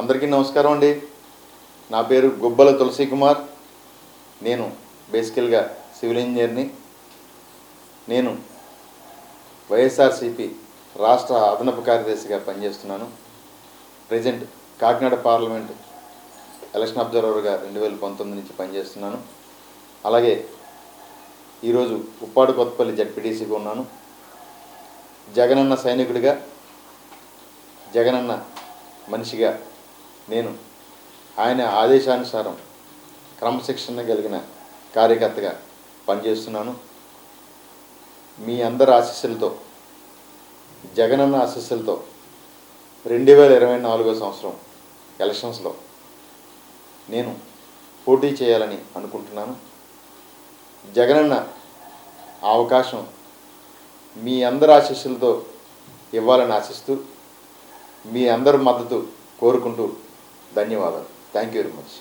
అందరికీ నమస్కారం అండి. నా పేరు గుబ్బల తులసి కుమార్ నేను బేసికల్గా సివిల్ ఇంజనీర్ని. నేను వైఎస్ఆర్సిపి రాష్ట్ర అదనపు కార్యదర్శిగా పనిచేస్తున్నాను. ప్రజెంట్ కాకినాడ పార్లమెంట్ ఎలక్షన్ అబ్జర్వర్గా రెండు వేల పంతొమ్మిది నుంచి పనిచేస్తున్నాను. అలాగే ఈరోజు ఉప్పాడు కొత్తపల్లి జడ్పీటీసీగా ఉన్నాను. జగనన్న సైనికుడిగా జగనన్న మనిషిగా నేను ఆయన ఆదేశానుసారం క్రమశిక్షణ కలిగిన కార్యకర్తగా పనిచేస్తున్నాను. మీ అందరి ఆశీస్సులతో జగనన్న ఆశీస్సులతో రెండు వేల ఇరవై నాలుగో సంవత్సరం ఎలక్షన్స్లో నేను పోటీ చేయాలని అనుకుంటున్నాను. జగనన్న అవకాశం మీ అందరి ఆశీస్సులతో ఇవ్వాలని ఆశిస్తూ మీ అందరి మద్దతు కోరుకుంటూ ధన్యవాదాలు. Thank you very much